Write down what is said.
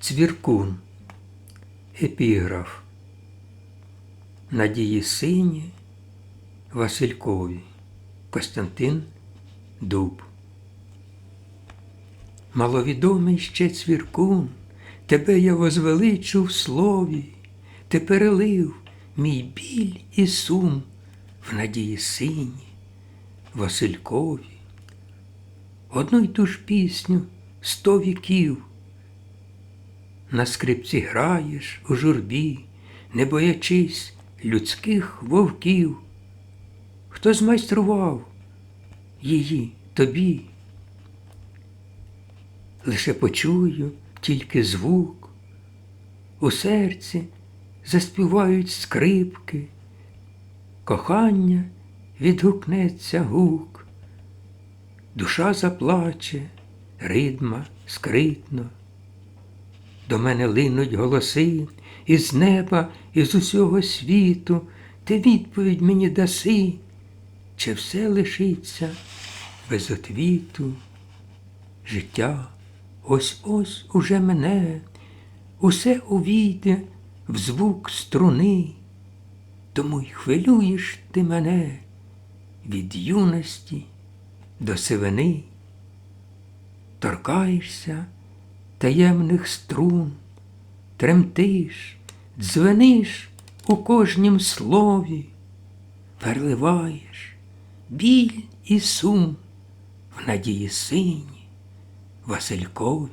Цвіркун. Епіграф. Надії сині Василькові. Костянтин Дуб. Маловідомий ще цвіркун, тебе я возвеличу в слові, ти перелив мій біль і сум в надії сині Василькові. Одну й ту ж пісню сто віків. На скрипці граєш у журбі, не боячись людських вовків. Хто змайстрував її тобі? Лише почую тільки звук, у серці заспівають скрипки, кохання відгукнеться гук, душа заплаче, ридма скритно. До мене линуть голоси із неба, із усього світу, ти відповідь мені даси, чи все лишиться без отвіту. Життя ось ось уже мене, усе увійде в звук струни, тому й хвилюєш ти мене від юності до сивини, торкаєшся таємних струн, тремтиш, дзвениш у кожнім слові, переливаєш біль і сум в надії сині Василькові.